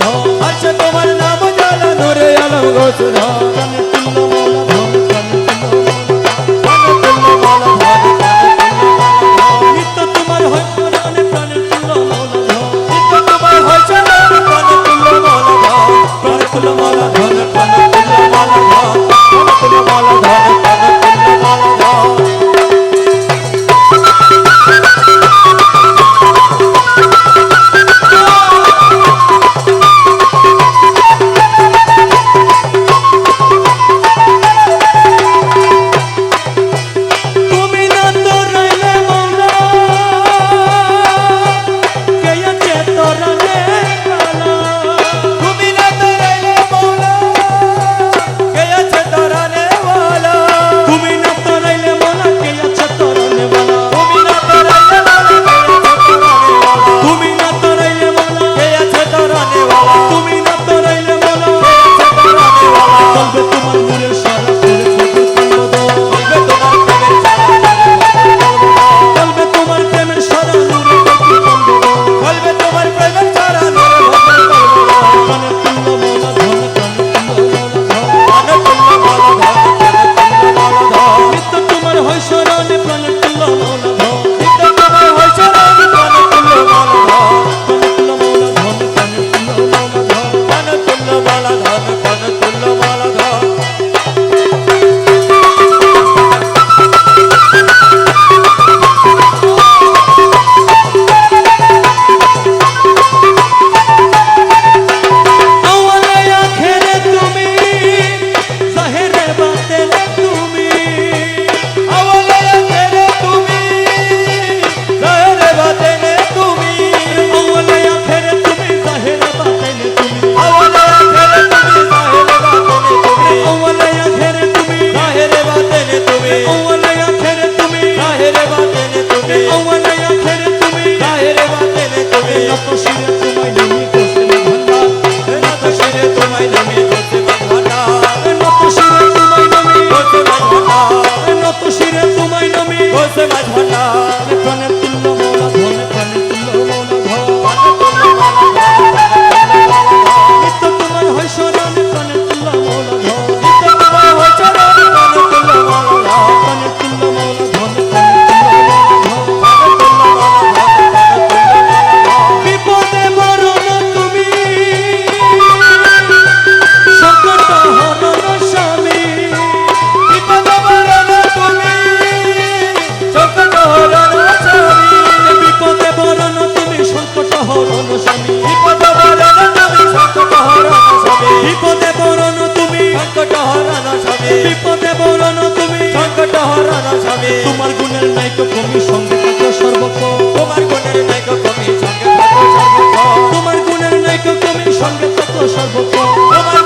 ধন আছে তোমার নাম জ্বালানো রে আলম ঘোষ ধন মালা ধন মালা ধন মালা ধন মালা ধন Oh, say, my father, the planet, you. গুণের নাইক তুমি সঙ্গে থাকো সর্বক্ষ তোমার গুণের নাইক তুমি সঙ্গে থাকো সর্বক্ষ তোমার গুণের নাইক তুমি সঙ্গে থাকো সর্বক্ষ তোমার